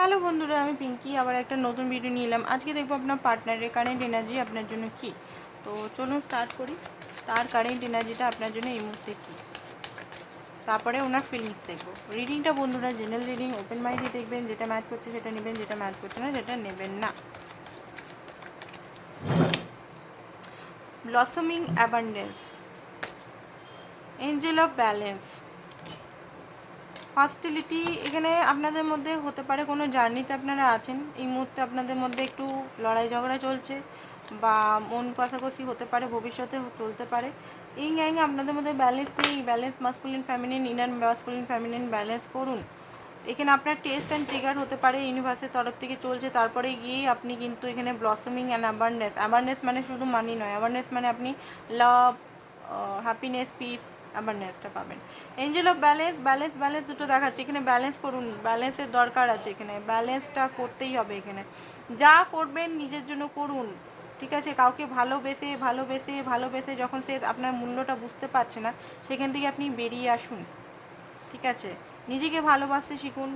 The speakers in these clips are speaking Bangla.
হ্যালো বন্ধুরা, আমি পিঙ্কি, আবার একটা নতুন ভিডিও নিয়ে এলাম। আজকে দেখব আপনার পার্টনারের কারেন্ট এনার্জি আপনার জন্য কি? তো চলুন স্টার্ট করি। তার কারেন্ট এনার্জিটা আপনার জন্য এই মুহূর্তে কী? তারপরে ওনার ফিলিংস দেখব। রিডিংটা বন্ধুরা জেনারেল রিডিং ওপেন মাইন্ডে দেখবেন, যেটা ম্যাচ করছে সেটা নেবেন, যেটা ম্যাচ করছে না সেটা নেবেন না। Blossoming abundance angel of balance hostility এখানে আপনাদের মধ্যে হতে পারে, কোনো জার্নিতে আপনারা আছেন, এই মুহূর্তে আপনাদের মধ্যে একটু লড়াই ঝগড়া চলছে বা মন কষাকষি হতে পারে, ভবিষ্যতে চলতে পারে এই গ্যাং আপনাদের মধ্যে ব্যালেন্স নেই balance masculine feminine inner masculine feminine balance করুন। এখানে আপনার টেস্ট অ্যান্ড ট্রিগার হতে পারে ইউনিভার্সের তরফ থেকে চলছে, তারপরে গিয়েই আপনি কিন্তু এখানে ব্লসমিং অ্যান্ড অ্যাওয়ারনেস অ্যাওয়ারনেস মানে শুধু মানি নয় অ্যাওয়ারনেস মানে আপনি লাভ হ্যাপিনেস পিস অ্যাওয়ারনেসটা পাবেন। Angel of balance balance balance দুটো দেখাচ্ছে। এখানে ব্যালেন্স করুন ব্যালেন্সের দরকার আছে এখানে। ব্যালেন্সটা করতেই হবে এখানে। যা করবেন নিজের জন্য করুন, ঠিক আছে? কাউকে ভালোবেসে ভালোবেসে ভালোবেসে যখন সে আপনার মূল্যটা বুঝতে পারছে না, সেখান থেকে আপনি বেরিয়ে আসুন, ঠিক আছে? নিজেকে ভালোবাসতে শিখুন,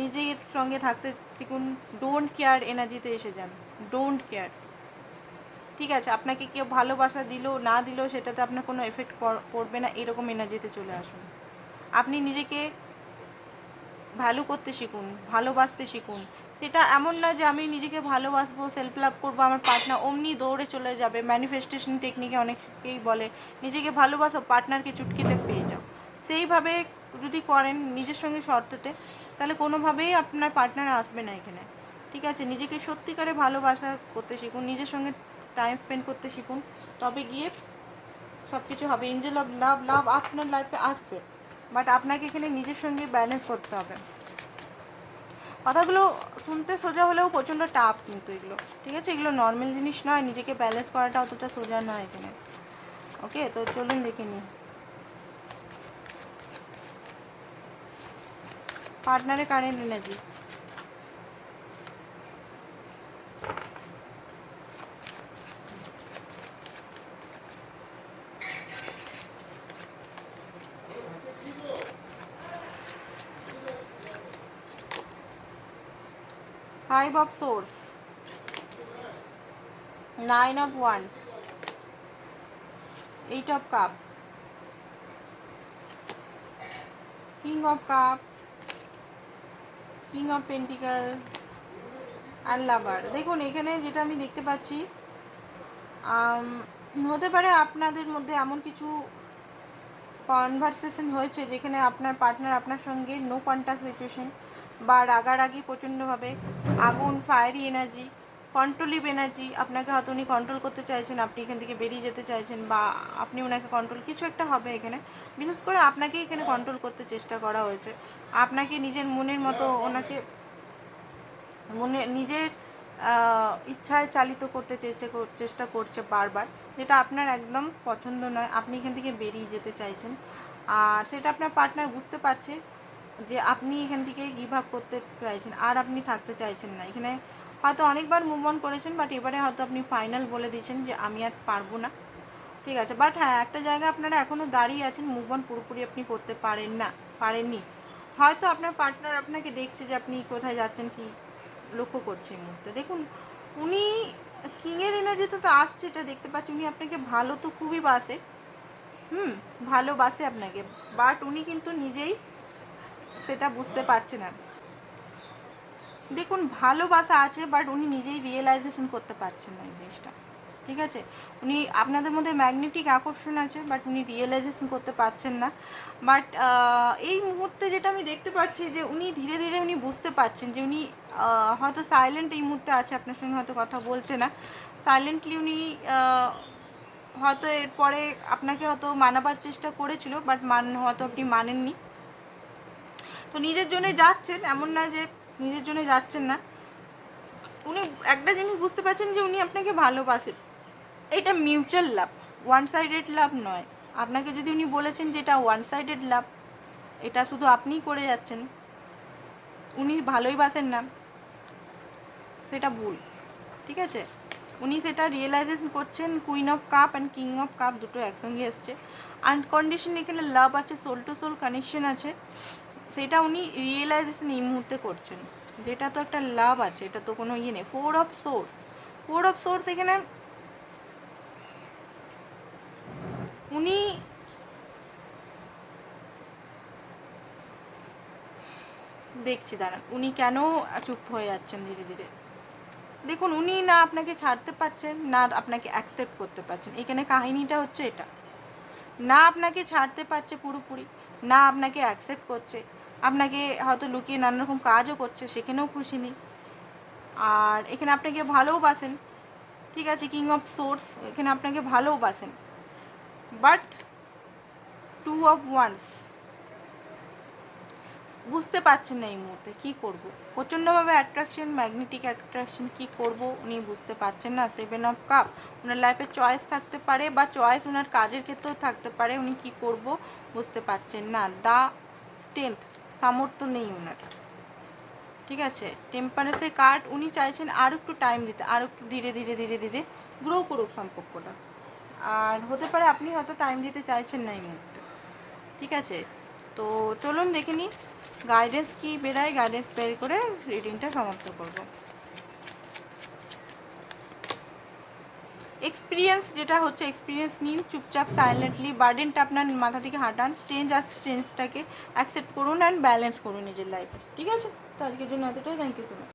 নিজের সঙ্গে থাকতে শিখুন। ডোন্ট কেয়ার এনার্জিতে এসে যান। ডোন্ট কেয়ার ঠিক আছে, আপনাকে কেউ ভালোবাসা দিল, না দিল, সেটাতে আপনার কোনো এফেক্ট পড়বে না, এরকম এনার্জিতে চলে আসুন। আপনি নিজেকে ভ্যালু করতে শিখুন, ভালোবাসতে শিখুন। সেটা এমন না যে আমি নিজেকে ভালোবাসবো সেলফ লাভ করব, আমার পার্টনার অমনি দৌড়ে চলে যাবে। ম্যানিফেস্টেশন টেকনিকে অনেকেই বলে, নিজেকে ভালোবাসো পার্টনারকে চুটকিতে পেয়ে যাও। সেইভাবে যদি করেন নিজের সঙ্গে শর্ততে, তাহলে কোনোভাবেই আপনার পার্টনার আসবে না এখানে। ঠিক আছে, নিজেকে সত্যিকারে ভালোবাসা করতে শিখুন, নিজের সঙ্গে টাইম স্পেন্ড করতে শিখুন। তবে গিয়ে সব কিছু হবে এঞ্জেল অফ লাভ লাভ আপনার লাইফে আসবে। বাট আপনাকে এখানে নিজের সঙ্গে ব্যালেন্স করতে হবে। কথাগুলো শুনতে সোজা হলেও প্রচণ্ড টাফ কিন্তু এগুলো। ঠিক আছে? এগুলো নর্মাল জিনিস নয়। নিজেকে ব্যালেন্স করাটা অতটা সোজা নয় এখানে। ওকে তো চলুন দেখে নিই। পার্টনারে current energy five of swords. Nine of wands. Eight of cup. King of cup. King of pentacle আর লাভার দেখুন, এখানে যেটা আমি দেখতে পাচ্ছি হতে পারে আপনাদের মধ্যে এমন কিছু কনভারসেশন হয়েছে যেখানে আপনার পার্টনার আপনার সঙ্গে নো কন্ট্যাক্ট সিচুয়েশন বা রাগারাগি প্রচণ্ডভাবে আগুন ফায়ারি এনার্জি কন্ট্রোলিভ এনার্জি আপনাকে হয়তো উনি কন্ট্রোল করতে চাইছেন, আপনি এখান থেকে বেরিয়ে যেতে চাইছেন বা আপনি ওনাকে কন্ট্রোল কিছু একটা হবে এখানে। বিশেষ করে আপনাকে এখানে কন্ট্রোল করতে চেষ্টা করা হয়েছে। আপনাকে নিজের মনের মতো ওনাকে মনে, নিজের ইচ্ছায় চালিত করতে চেয়েছে চেষ্টা করছে বারবার। যেটা আপনার একদম পছন্দ নয়, আপনি এখান থেকে বেরিয়ে যেতে চাইছেন। আর সেটা আপনার পার্টনার বুঝতে পারছে যে আপনি এখান থেকে গিভ আপ করতে চাইছেন, আর আপনি থাকতে চাইছেন না। এখানে হয়তো অনেকবার মুভ অন করেছেন বাট এবারে হয়তো আপনি ফাইনাল বলে দিয়েছেন যে আমি আর পারব না। ঠিক আছে বাট হ্যাঁ একটা জায়গায় আপনারা এখনও দাঁড়িয়ে আছেন মুভ অন পুরোপুরি আপনি করতে পারেন না, পারেননি। হয়তো আপনার পার্টনার আপনাকে দেখছে যে আপনি কোথায় যাচ্ছেন, কি লক্ষ্য করছে এই মুহূর্তে। দেখুন, উনি কিংয়ের এনার্জিতে তো আসছে, এটা দেখতে পাচ্ছি। উনি আপনাকে ভালো তো খুবই বাসে। হুম ভালোবাসে আপনাকে। বাট উনি কিন্তু নিজেই সেটা বুঝতে পারছে না। দেখুন ভালোবাসা আছে বাট উনি নিজেই রিয়েলাইজেশন করতে পারছেন না এই জিনিসটা। ঠিক আছে? উনি, আপনাদের মধ্যে ম্যাগনেটিক আকর্ষণ আছে বাট উনি রিয়েলাইজেশন করতে পারছেন না। বাট এই মুহূর্তে যেটা আমি দেখতে পাচ্ছি যে উনি ধীরে ধীরে উনি বুঝতে পারছেন যে উনি হয়তো সাইলেন্ট এই মুহূর্তে আছে, আপনার সঙ্গে হয়তো কথা বলছে না। সাইলেন্টলি উনি হয়তো এরপরে আপনাকে হয়তো মানাবার চেষ্টা করেছিল বাট মান, হয়তো আপনি মানেননি। তো নিজের জন্য যাচ্ছেন, এমন না যে নিজের জন্য যাচ্ছেন না। উনি একটা জিনিস বুঝতে পারছেন যে উনি আপনাকে ভালোবাসেন এটা mutual love one sided love নয়। আপনাকে যদি উনি বলেছেন যে এটা ওয়ান সাইডেড লাভ এটা শুধু আপনিই করে যাচ্ছেন, উনি ভালোই বাসেন না। সেটা ভুল, ঠিক আছে? উনি সেটা রিয়েলাইজেশন করছেন queen of cup and king of cup দুটো একসঙ্গে এসছে। আনকন্ডিশন এখানে লাভ আছে সোল টু সোল কানেকশন আছে। সেটা উনি রিয়েলাইজেশন এই মুহূর্তে করছেন। যেটা তো একটা লাভ আছে, এটা তো কোনো ইয়ে নেই। Four of swords four of swords এখানে উনি দেখছি, দাঁড়ান। উনি কেন চুপ হয়ে যাচ্ছেন ধীরে ধীরে? দেখুন, উনি না আপনাকে ছাড়তে পারছেন, না আপনাকে অ্যাকসেপ্ট করতে পারছেন। এখানে কাহিনীটা হচ্ছে এটা। না আপনাকে ছাড়তে পারছে পুরোপুরি, না আপনাকে অ্যাকসেপ্ট করছে। আপনাকে হয়তো লুকিয়ে নানা রকম কাজও করছে, সেখানেও খুশি নেই। আর এখানে আপনাকে ভালোবাসেন ঠিক আছে কিং অফ সোর্স এখানে আপনাকে ভালোবাসেন বাট টু অফ ওয়ান্স বুঝতে পারছেন না এই মুহূর্তে কী করব। প্রচণ্ডভাবে অ্যাট্রাকশন ম্যাগনেটিক অ্যাট্রাকশন কী করব, উনি বুঝতে পারছেন না। সেভেন অফ কাপ ওনার লাইফে চয়েস থাকতে পারে বা চয়েস ওনার কাজের ক্ষেত্রেও থাকতে পারে, উনি কী করব, বুঝতে পারছেন না। দা স্ট্রেংথ সামর্থ্য নেই ওনার। ঠিক আছে? টেম্পারেসের কার্ড উনি চাইছেন আর একটু টাইম দিতে, আর একটু ধীরে ধীরে ধীরে ধীরে গ্রো করুক সম্পর্কটা। আর হতে পারে আপনি হয়তো টাইম দিতে চাইছেন না এই মুহূর্তে। ঠিক আছে? তো চলুন দেখে নিই গাইডেন্স কী বেরায় গাইডেন্স বের করে রিডিংটা সমাপ্ত করব। এক্সপিরিয়েন্স যেটা হচ্ছে এক্সপিরিয়েন্স নিন, চুপচাপ সাইলেন্টলি বার্ডেনটা আপনার মাথা থেকে হাঁটান চেঞ্জ আসছে চেঞ্জটাকে অ্যাকসেপ্ট করুন অ্যান্ড ব্যালেন্স করুন নিজের লাইফে ঠিক আছে? তো আজকের জন্য এতটাই থ্যাংক ইউ সো মাচ